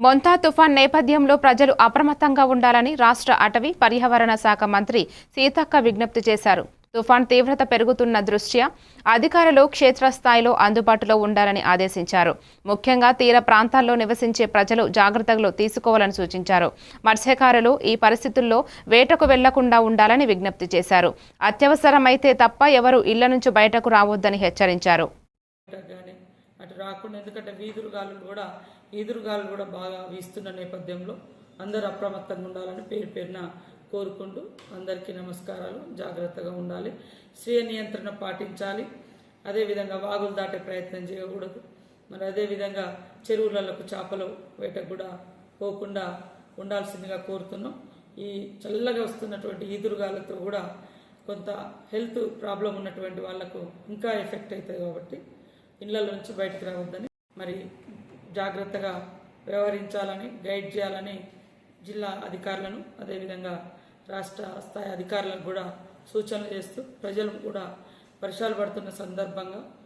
మొంతా తుఫాన్ నేపథ్యంలో ప్రజలు అప్రమత్తంగా ఉండాలని రాష్ట్ర అటవీ పర్యావరణ శాఖ మంత్రి సీతక్క విజ్ఞప్తి చేశారు. తుఫాన్ తీవ్రత పెరుగుతున్న దృష్ట్యా అధికారులు క్షేత్రస్థాయిలో అందుబాటులో ఉండాలని ఆదేశించారు. ముఖ్యంగా తీర ప్రాంతాల్లో నివసించే ప్రజలు జాగ్రత్తలు తీసుకోవాలని సూచించారు. మత్స్యకారులు ఈ పరిస్థితుల్లో వేటకు వెళ్ళకుండా ఉండాలని విజ్ఞప్తి చేశారు. అత్యవసరమైతే తప్ప ఎవరు ఇళ్ళ నుంచి బయటకు రావద్దని హెచ్చరించారు. రాకుండా ఎందుకంటే వీధురుగాలు కూడా ఈదురుగాలు కూడా బాగా వీస్తున్న నేపథ్యంలో అందరూ అప్రమత్తంగా ఉండాలని పేరు పేరున కోరుకుంటూ అందరికీ నమస్కారాలు. జాగ్రత్తగా ఉండాలి. స్వీయ నియంత్రణ పాటించాలి. అదేవిధంగా వాగులు దాటే ప్రయత్నం చేయకూడదు. మరి అదేవిధంగా చెరువులకు చేపలు వేటకు కూడా పోకుండా ఉండాల్సిందిగా కోరుతున్నాం. ఈ చల్లగా వస్తున్నటువంటి ఈదురుగాలతో కూడా కొంత హెల్త్ ప్రాబ్లం ఉన్నటువంటి వాళ్ళకు ఇంకా ఎఫెక్ట్ అవుతుంది కాబట్టి ఇళ్ళ నుంచి బయటకు రావద్దని మరి జాగ్రత్తగా వ్యవహరించాలని గైడ్ చేయాలని జిల్లా అధికారులను అదేవిధంగా రాష్ట్ర స్థాయి అధికారులకు కూడా సూచనలు చేస్తూ ప్రజలు కూడా వర్షాలు పడుతున్న సందర్భంగా